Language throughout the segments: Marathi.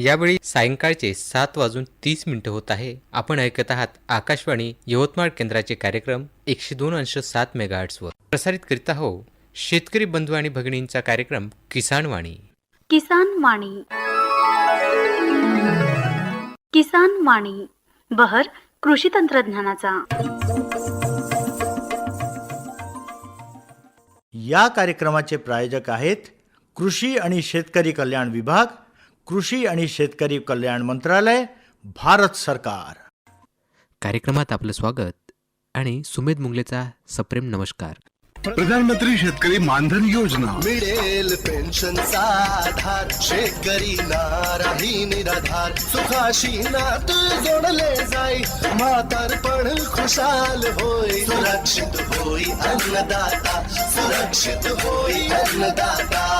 यावेळी सायंकाळचे सात वाजून तीस मिनिटं होत आहे. आपण ऐकत आहात आकाशवाणी यवतमाळ केंद्राचे कार्यक्रम एकशे दोन अंश सात मेगाहर्ट्सवर. प्रसारित करीत आहो शेतकरी बंधू आणि भगिनींचा कार्यक्रम किसान वाणी. किसान वाणी. किसान वाणी. बहर कृषी तंत्रज्ञानाचा. या कार्यक्रमाचे प्रायोजक आहेत कृषी आणि शेतकरी कल्याण विभाग कृषी आणि शेतकरी कल्याण मंत्रालय भारत सरकार. कार्यक्रमात आपलं स्वागत आणि सुमेध मुंगलेचा सप्रेम नमस्कार. प्रधानमंत्री शेतकरी मानधन योजना. मिळेल पेन्शनचा आधार. शेतकरी नाराही निराधार. सुखाशी नात जोडले जाई. म्हातारपण खुशाल होई. सुरक्षित होई अन्नदाता. सुरक्षित होई अन्नदाता.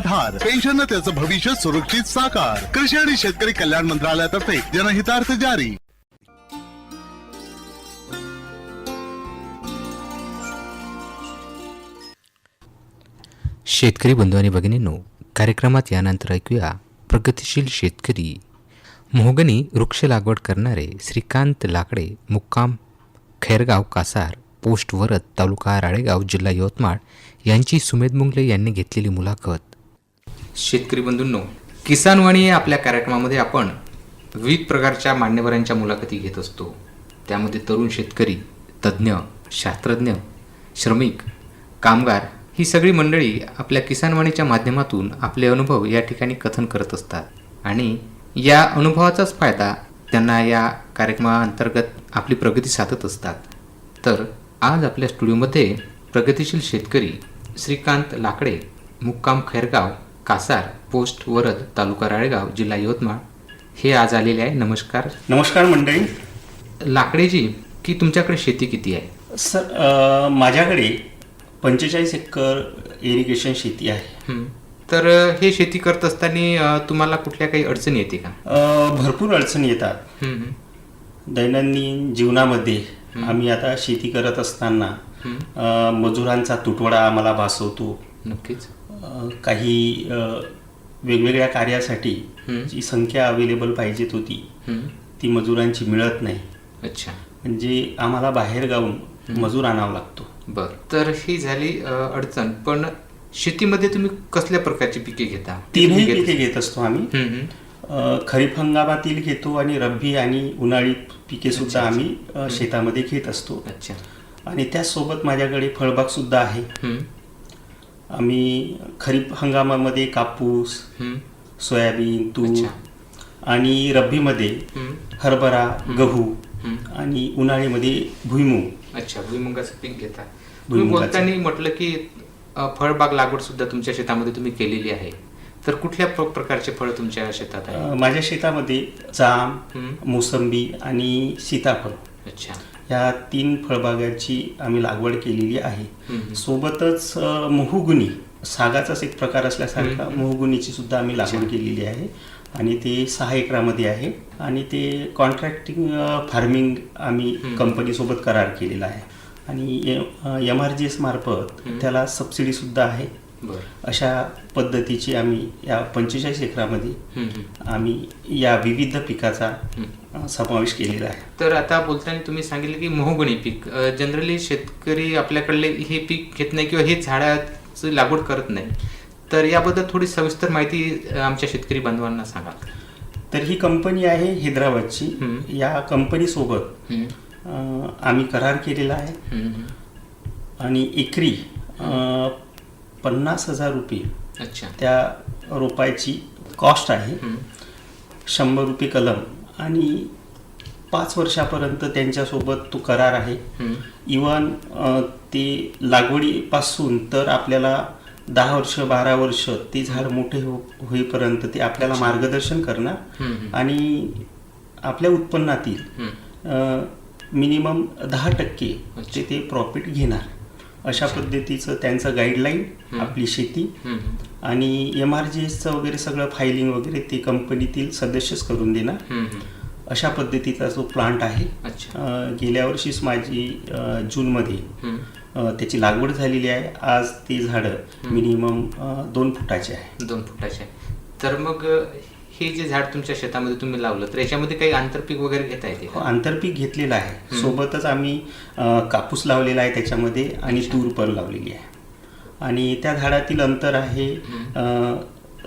आधार. पेन्शन त्याचं भविष्य सुरक्षित साकार. कृषी आणि शेतकरी कल्याण मंत्रालयातर्फे जनहितार्थ जारी. शेतकरी बंधू आणि भगिनींनो कार्यक्रमात यानंतर ऐकूया प्रगतिशील शेतकरी. मोहगनी वृक्ष लागवड करणारे श्रीकांत लाकडे मुक्काम खैरगाव कासार पोस्ट वरद तालुका राळेगाव जिल्हा यवतमाळ यांची सुमेध मुंगले यांनी घेतलेली मुलाखत. शेतकरी बंधूंनो किसानवाणी या आपल्या कार्यक्रमामध्ये आपण विविध प्रकारच्या मान्यवरांच्या मुलाखती घेत असतो. त्यामध्ये तरुण शेतकरी तज्ज्ञ शास्त्रज्ञ श्रमिक कामगार ही सगळी मंडळी आपल्या किसानवाणीच्या माध्यमातून आपले अनुभव या ठिकाणी कथन करत असतात. आणि या अनुभवाचाच फायदा त्यांना या कार्यक्रमाअंतर्गत आपली प्रगती साधत असतात. तर आज आपल्या स्टुडिओमध्ये प्रगतीशील शेतकरी श्रीकांत लाकडे मुक्काम खैरगाव कासार पोस्ट वरद तालुका राळेगाव जिल्हा यवतमाळ. हे आज आलेले आहे. नमस्कार. नमस्कार मंडळी. लाकडेजी की तुमच्याकडे शेती किती आहे? सर माझ्याकडे पंचेचाळीस एकर इरिगेशन शेती आहे. हं. तर हे शेती करत असताना तुम्हाला कुठल्या काही अडचणी येते का? भरपूर अडचणी येतात. दैनंदिन जीवनामध्ये आम्ही आता शेती करत असताना मजुरांचा तुटवडा आम्हाला भासवतो. नक्कीच. काही वेगवेगळ्या कार्यासाठी. जी संख्या अवेलेबल पाहिजेत होती. ती मजुरांची मिळत नाही. अच्छा. म्हणजे आम्हाला बाहेर गाऊन मजूर आणावा लागतो. बर. तर ही झाली अडचण. पण शेतीमध्ये तुम्ही कसल्या प्रकारची पिके घेता? तीनही पिके घेत- असतो आम्ही. खरीप हंगामातील घेतो आणि रब्बी आणि उन्हाळी पिके सुद्धा आम्ही शेतामध्ये घेत असतो. अच्छा. आणि त्याचसोबत माझ्याकडे फळबाग सुद्धा आहे. आम्ही खरीप हंगामामध्ये कापूस. सोयाबीन तूर. आणि रब्बीमध्ये. हरभरा गहू. आणि उन्हाळीमध्ये भुईमूग अच्छा भुईमुगाचं पीक घेता तुम्ही. बोलताना म्हटलं की फळबाग लागवड सुद्धा तुमच्या शेतामध्ये तुम्ही केलेली आहे तर कुठल्या प्र- प्रकारचे फळ तुमच्या शेतात आहे माझ्या शेतामध्ये जाम. मोसंबी आणि सीताफळ अच्छा. या तीन फळबागांची आम्ही लागवड केलेली आहे. सोबतच मोहुगुनी. सागाचाच एक प्रकार असल्यासारखा मोहुगुनीची सुद्धा आम्ही लागवड केलेली आहे. आणि ते सहा एकरामध्ये आहे. आणि ते कॉन्ट्रॅक्टिंग फार्मिंग आम्ही कंपनीसोबत करार केलेला आहे. आणि एम आर जी एस मार्फत त्याला सबसिडी सुद्धा आहे. अशा पद्धतीची आम्ही या पंचेचाळीस एकरामध्ये. आम्ही या विविध पिकाचा समावेश केलेला आहे. तर आता बोलताना तुम्ही सांगितलं की मोहगुणी पीक. जनरली शेतकरी आपल्याकडले हे पीक घेत नाही किंवा हे झाडाचं लागवड करत नाही. तर याबद्दल थोडी सविस्तर माहिती आमच्या शेतकरी बांधवांना सांगा. तर ही कंपनी आहे हैदराबादची. या कंपनीसोबत आम्ही करार केलेला आहे. आणि एकरी पन्नास हजार रुपये अच्छा. त्या रोपायची कॉस्ट आहे. शंभर रुपये कलम. आणि पाच वर्षापर्यंत त्यांच्यासोबत तो करार आहे. इवन ते लागवडीपासून तर आपल्याला दहा वर्ष बारा वर्ष ते झाड मोठे हो होईपर्यंत ते आपल्याला मार्गदर्शन करणार. आणि आपल्या उत्पन्नातील मिनिमम दहा टक्के ते प्रॉफिट घेणार. अशा पद्धतीचं त्यांचं गाईडलाईन आपली शेती. आणि एम आर जी एसचं वगैरे सगळं फायलिंग वगैरे ते कंपनीतील सदस्यच करून देणार. अशा पद्धतीचा जो प्लांट आहे गेल्या वर्षीच माझी जूनमध्ये त्याची लागवड झालेली आहे. आज ती झाडं मिनिमम दोन फुटाची आहे. दोन फुटाचे तर मग हे जे झाड तुमच्या शेतामध्ये तुम्ही लावलं तर याच्यामध्ये काही आंतरपीक वगैरे घेता येते हो, का? आंतरपीक घेतलेलं आहे. सोबतच आम्ही अं, कापूस लावलेला आहे त्याच्यामध्ये आणि तूर पण लावलेली आहे. आणि त्या झाडातील अंतर आहे अं,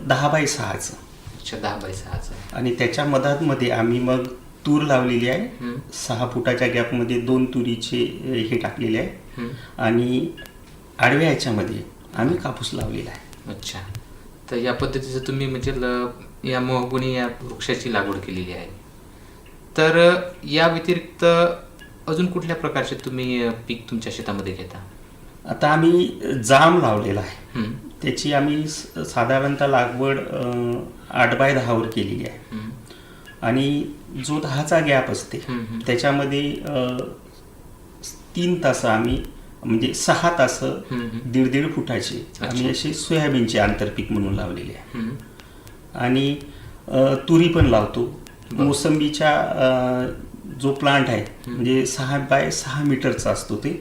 दहा बाय सहाचं. अच्छा दहा बाय सहाचं. आणि त्याच्या मधातमध्ये आम्ही मग तूर लावलेली आहे. सहा फुटाच्या गॅपमध्ये दोन तुरीचे अं, हे टाकलेले आहे. आणि आडव्या ह्याच्यामध्ये आम्ही कापूस लावलेला आहे. अच्छा. तर या पद्धतीचं तुम्ही म्हणजे ल- या मोहगुणी या वृक्षाची लागवड केलेली आहे तर या व्यतिरिक्त अजून कुठल्या प्रकारचे तुम्ही पीक तुमच्या शेतामध्ये घेता आता आम्ही जाम लावलेला आहे. त्याची आम्ही साधारणतः लागवड आठ बाय दहावर केलेली आहे. आणि जो दहाचा गॅप असते. त्याच्यामध्ये तीन तास आम्ही म्हणजे सहा तास. दीड दीड फुटाचे आम्ही असे सोयाबीनचे आंतरपीक म्हणून लावलेले आहे. आणि तुरी पण लावतो. मोसंबीच्या जो प्लांट आहे म्हणजे सहा बाय सहा मीटरचा असतो ते.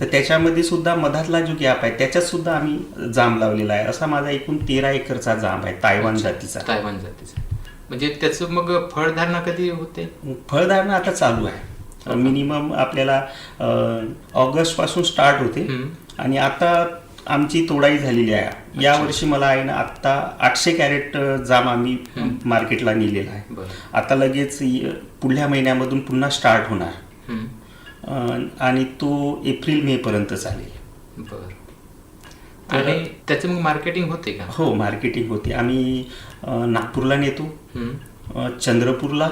तर त्याच्यामध्ये सुद्धा मधातला जो गॅप आहे त्याच्यात सुद्धा आम्ही जांब लावलेला आहे. असा माझा एकूण तेरा एकरचा जांब आहे तायवान जातीचा. तायवान जातीचं. म्हणजे त्याचं मग फळधारणा कधी होते? फळधारणा आता चालू आहे. मिनिमम आपल्याला ऑगस्टपासून स्टार्ट होते. आणि आता आमची तोडाई झालेली आहे. या वर्षी मला आहे ना आता आठशे कॅरेट जाम आम्ही मार्केटला नेलेला आहे. आता लगेच पुढल्या महिन्यामधून पुन्हा स्टार्ट होणार. आणि तो एप्रिल मे पर्यंत चालेल. आणि त्याचं मग मार्केटिंग होते का? हो मार्केटिंग होते. आम्ही नागपूरला नेतो चंद्रपूरला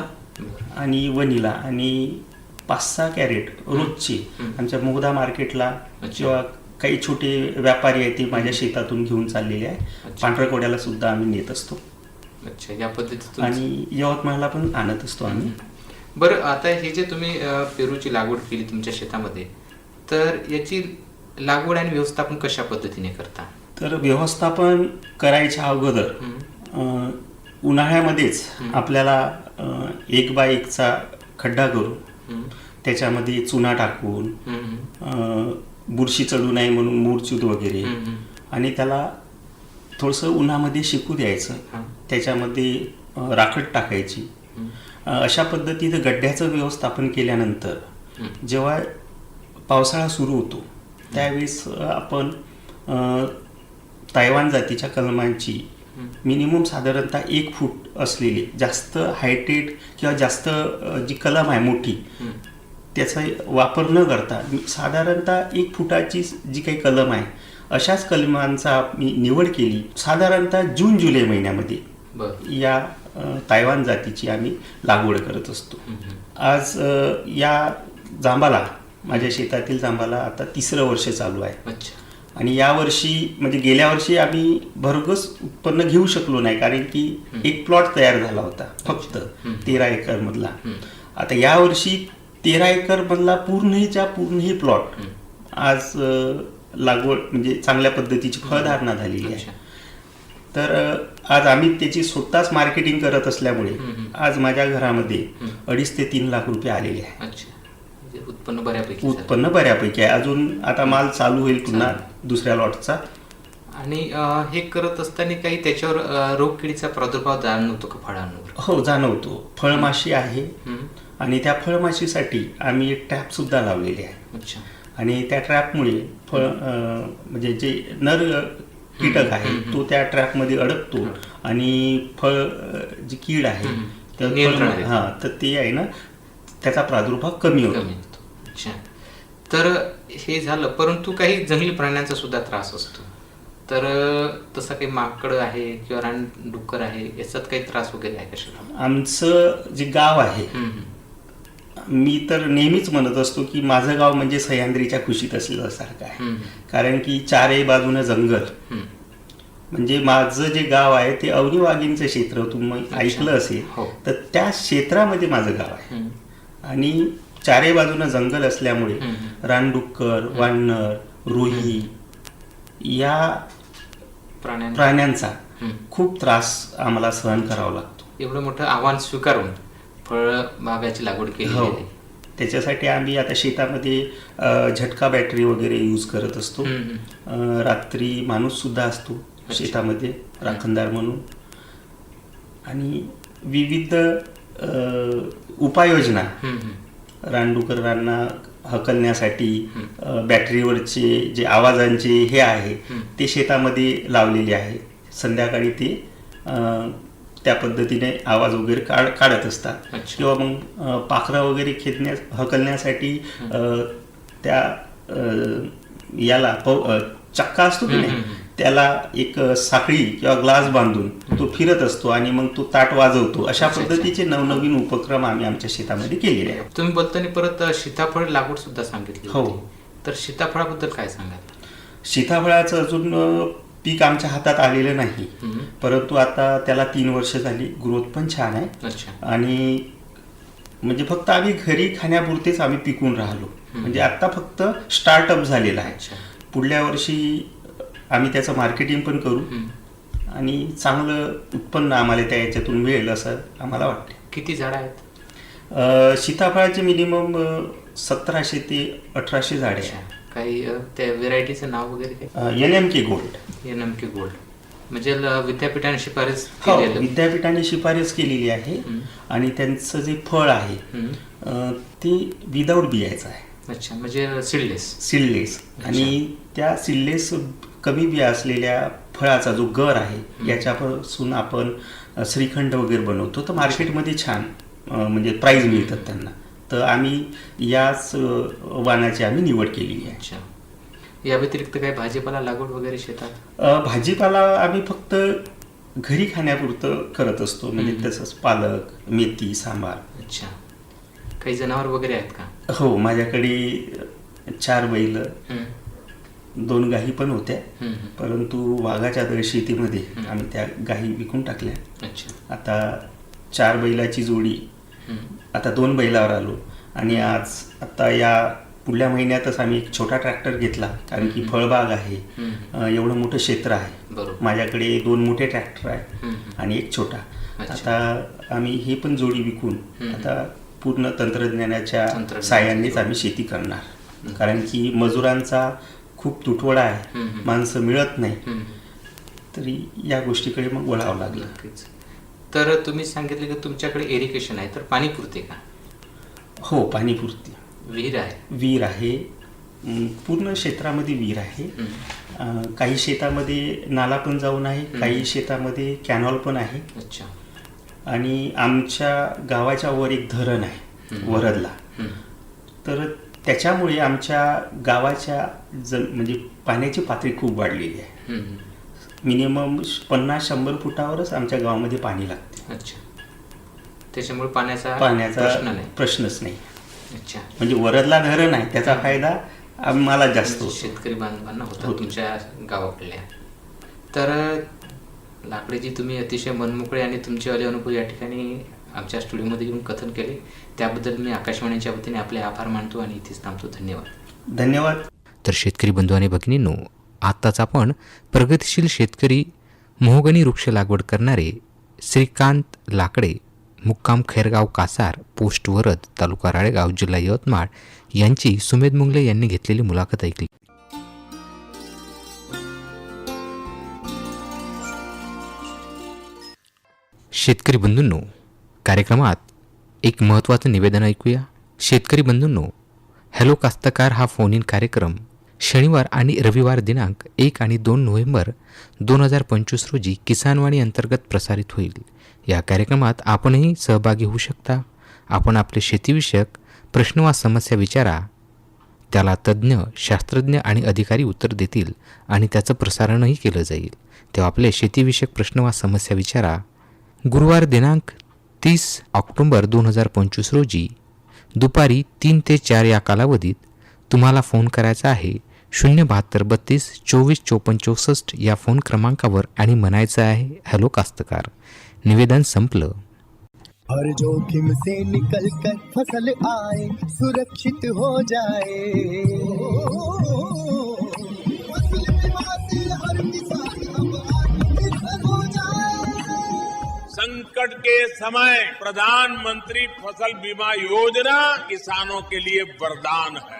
आणि वणीला आणि पाच सहा कॅरेट रोजचे आमच्या मोगदा मार्केटला किंवा काही छोटे व्यापारी आहेत ते माझ्या शेतातून घेऊन चाललेले आहे पांढरकोड्याला सुद्धा आम्ही नेत असतो. अच्छा या पद्धतीचं आणि यवतमाळला पण आणत असतो आम्ही. बरं आता हे जे तुम्ही अ, पेरूची लागवड केली तुमच्या शेतामध्ये तर याची लागवड आणि व्यवस्थापन कशा पद्धतीने करता? तर व्यवस्थापन करायच्या अगोदर अं, उन्हाळ्यामध्येच आपल्याला अं, एक बाय एकचा खड्डा करून त्याच्यामध्ये चुना टाकून अं, बुरशी चढू नये म्हणून मूरचूत वगैरे. आणि त्याला थोडंसं उन्हामध्ये शिकू द्यायचं. त्याच्यामध्ये राखड टाकायची. अशा पद्धतीनं गड्ड्याचं व्यवस्थापन केल्यानंतर जेव्हा पावसाळा सुरू होतो त्यावेळेस आपण तायवान जातीच्या कलमांची मिनिमम साधारणतः एक फूट असलेली जास्त हायटेड किंवा जास्त जी कलम आहे मोठी त्याचा वापर न करता साधारणतः एक फुटाची जी काही कलम आहे अशाच कलमांचा मी निवड केली साधारणतः जून जुलै महिन्यामध्ये. या तायवान जातीची आम्ही लागवड करत असतो. आज या जांबाला माझ्या शेतातील जांबाला आता तिसरं वर्ष चालू आहे. आणि या वर्षी म्हणजे गेल्या वर्षी आम्ही भरघोस उत्पन्न घेऊ शकलो नाही कारण की एक प्लॉट तयार झाला होता फक्त तेरा एकर मधला आता या वर्षी तेरा एकर मधला पूर्णच्या पूर्ण प्लॉट आज लागवड म्हणजे चांगल्या पद्धतीची फळधारणा झालेली आहे. तर आज आम्ही त्याची स्वतःच मार्केटिंग करत असल्यामुळे आज माझ्या घरामध्ये अडीच ते तीन लाख रुपये आलेले आहे म्हणजे उत्पन्न बऱ्यापैकी. उत्पन्न बऱ्यापैकी आहे. अजून आता माल चालू होईल पुन्हा दुसऱ्या लॉटचा आणि हे करत असताना काही त्याच्यावर रोगकिडीचा प्रादुर्भाव जाणवतो का? फळांवर? हो जाणवतो. फळमाशी आहे. आणि त्या फळमाशीसाठी आम्ही एक ट्रॅप सुद्धा लावलेली आहे. आणि त्या ट्रॅपमुळे फळ म्हणजे जे नर कीटक आहे तो त्या ट्रॅपमध्ये अडकतो आणि फळ जी कीड आहे तर. हा तर ते आहे ना त्याचा प्रादुर्भाव कमी होतो. अच्छा. तर हे झालं परंतु काही जंगली प्राण्यांचा सुद्धा त्रास असतो. तर तसा काही माकड आहे किंवा रान डुक्कर आहे याच्यात काही त्रास वगैरे आहे कशाला आमचं जे गाव आहे मी तर नेहमीच म्हणत असतो की माझं गाव म्हणजे सह्याद्रीच्या खुशीत असल्यासारखं आहे. कारण की चारही बाजूनं जंगल. म्हणजे माझं जे गाव आहे ते अवनी वाघींचं क्षेत्र तुम्ही ऐकलं असेल हो. तर त्या क्षेत्रामध्ये माझं गाव आहे. आणि चारही बाजूनं जंगल असल्यामुळे रानडुक्कर वानर रोही या प्राण्यांचा. खूप त्रास आम्हाला सहन करावा लागतो. एवढं मोठं आव्हान स्वीकारून फळ बागाची लागवड केली हो. आहे. त्याच्यासाठी आम्ही आता शेतामध्ये अ, झटका बॅटरी वगैरे यूज करत असतो. हम्म, अ, रात्री माणूस सुद्धा असतो शेतामध्ये राखणदार म्हणून. आणि विविध अ, उपाययोजना हम्म, हम्म. रानडुकरांना हकलण्यासाठी अ, बॅटरीवरचे जे आवाजांचे हे आहे ते शेतामध्ये लावलेले आहे. संध्याकाळी ते अ, त्या पद्धतीने आवाज वगैरे काढ काढत असतात. किंवा मग पाखरं वगैरे खेचण्यास हकलण्यासाठी त्या याला पव चक्का असतो की नाही त्याला एक साखळी किंवा ग्लास बांधून तो फिरत असतो आणि मग तो ताट वाजवतो. अशा पद्धतीचे नवनवीन उपक्रम आम्ही आमच्या शेतामध्ये केलेले आहेत. तुम्ही बोलताना परत सीताफळ लागवड सुद्धा सांगितली हो. तर सीताफळाबद्दल काय सांगाल? सीताफळाचं अजून पीक आमच्या हातात आलेलं नाही. परंतु आता त्याला तीन वर्ष झाली. ग्रोथ पण छान आहे. आणि म्हणजे फक्त आम्ही घरी खाण्यापुरतेच आम्ही पिकून राहिलो. म्हणजे आता फक्त स्टार्टअप झालेला आहे. पुढल्या वर्षी आम्ही त्याचं मार्केटिंग पण करू. आणि चांगलं उत्पन्न आम्हाला त्या याच्यातून मिळेल असं आम्हाला वाटते किती झाडं आहेत? सीताफळाचे मिनिमम सतराशे ते अठराशे झाडे अच्छा. काही अ, त्या व्हेरायटीचं नाव वगैरे काय एन एम के गोल्ड हे नमकी गोल्ड म्हणजे ल- विद्यापीठाने शिफारस हो केलेलं विद्यापीठाने शिफारस केलेली आहे आणि त्यांचं जे फळ आहे हम्म. अ, ते विदाऊट बियाचं आहे. अच्छा म्हणजे सिडलेस सिल्लेस आणि त्या सिल्लेस कमी बिया असलेल्या फळाचा जो गर आहे याच्यापासून आपण अ, श्रीखंड वगैरे बनवतो. तर मार्केटमध्ये छान अ, म्हणजे प्राईज मिळतात त्यांना. तर आम्ही याच वाणाची आम्ही निवड केलेली आहे. अच्छा. या व्यतिरिक्त काही भाजीपाला लागवड वगैरे शेतात? भाजीपाला आम्ही फक्त घरी खाण्यापुरतं करत असतो. म्हणजे तसंच पालक मेथी सांबार. अच्छा. काही जनावर वगैरे आहेत का? हो माझ्याकडे चार बैल. दोन गायी पण होत्या. परंतु वाघाच्या दर शेतीमध्ये आम्ही त्या गायी विकून टाकल्या. अच्छा. आता चार बैलाची जोडी. आता दोन बैलावर आलो. आणि आज आता या पुढल्या महिन्यातच आम्ही एक छोटा ट्रॅक्टर घेतला. कारण की फळबाग आहे. एवढं मोठं क्षेत्र आहे. माझ्याकडे दोन मोठे ट्रॅक्टर आहे. आणि एक छोटा. आता आम्ही हे पण जोडी विकून. आता पूर्ण तंत्रज्ञानाच्या साह्यानेच आम्ही शेती करणार. कारण की मजुरांचा खूप तुटवडा आहे. माणसं मिळत नाही. तरी या गोष्टीकडे मग वळावं लागलं. तर तुम्ही सांगितलं की तुमच्याकडे इरिगेशन आहे तर पाणी पुरते का? हो पाणीपुरती विहीर आहे? विहीर आहे. पूर्ण क्षेत्रामध्ये विहीर आहे. काही शेतामध्ये नाला पण जाऊन आहे काही शेतामध्ये कॅनॉल पण आहे. अच्छा. आणि आमच्या गावाच्या वर एक धरण आहे वरदला. तर त्याच्यामुळे आमच्या गावाच्या जन म्हणजे पाण्याची पातळी खूप वाढलेली आहे. मिनिमम पन्नास शंभर फुटावरच आमच्या गावामध्ये पाणी लागते. अच्छा. त्याच्यामुळे पाण्याचा पाण्याचा प्रश्न नाही. प्रश्नच नाही. अच्छा. म्हणजे वरदला धरण आहे त्याचा फायदा आम्हाला जास्त होतो. शेतकरी बांधवांना होता होतो. तुमच्या गावाकडल्या. तर लाकडेजी तुम्ही अतिशय मनमोकळे आणि तुमचेवाले अनुभव या ठिकाणी आमच्या स्टुडिओमध्ये येऊन कथन केले. त्याबद्दल मी आकाशवाणीच्या वतीने आपले आभार मानतो आणि इथेच थांबतो. धन्यवाद. धन्यवाद. तर शेतकरी बंधू आणि भगिनींनो आत्ताच आपण प्रगतिशील शेतकरी मोहगनी वृक्ष लागवड करणारे श्रीकांत लाकडे मुक्काम खैरगाव कासार पोस्ट वरद तालुका राळेगाव जिल्हा यवतमाळ यांची सुमेध मुंगले यांनी घेतलेली मुलाखत ऐकली. शेतकरी बंधूंनो कार्यक्रमात एक महत्त्वाचं निवेदन ऐकूया. शेतकरी बंधूंनो हॅलो कास्तकार हा फोन इन कार्यक्रम शनिवार आणि रविवार दिनांक एक आणि दोन नोव्हेंबर दोन हजार पंचवीस रोजी किसानवाणी अंतर्गत प्रसारित होईल. या कार्यक्रमात आपणही सहभागी होऊ शकता. आपण आपले शेतीविषयक प्रश्न वा समस्या विचारा. त्याला तज्ज्ञ शास्त्रज्ञ आणि अधिकारी उत्तर देतील आणि त्याचं प्रसारणही केलं जाईल. तेव्हा आपले शेतीविषयक प्रश्न वा समस्या विचारा. गुरुवार दिनांक तीस ऑक्टोंबर दोन हजार पंचवीस रोजी दुपारी तीन ते चार या कालावधीत तुम्हाला फोन करायचा आहे. शून्य बहात्तर बत्तीस चोवीस चोपन्न चौसष्ट या फोन क्रमांकावर आणि म्हणायचं आहे हॅलो कास्तकार निवेदन संपलं. हर जोखिम से निकल कर फसल आए सुरक्षित हो जाए। हो संकट के समय प्रधानमंत्री फसल बीमा योजना किसानों के लिए वरदान है।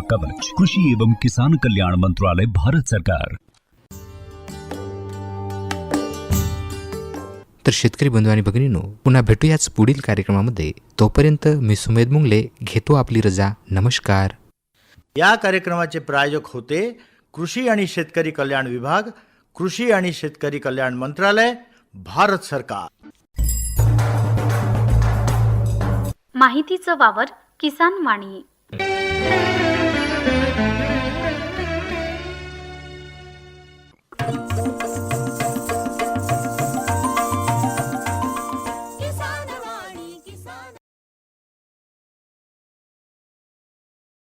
कवच? कृषी एवं किसान कल्याण मंत्रालय भारत सरकार। तर शेतकरी बंधू आणि भगिनींनो पुन्हा भेटूयाच पुढील कार्यक्रमामध्ये. तोपर्यंत मी सुमेध मुंगले घेतो आपली रजा. नमस्कार. या कार्यक्रमाचे प्रायोजक होते कृषी आणि शेतकरी कल्याण विभाग कृषी आणि शेतकरी कल्याण मंत्रालय भारत सरकार. माहितीचं वावर किसान वाणी.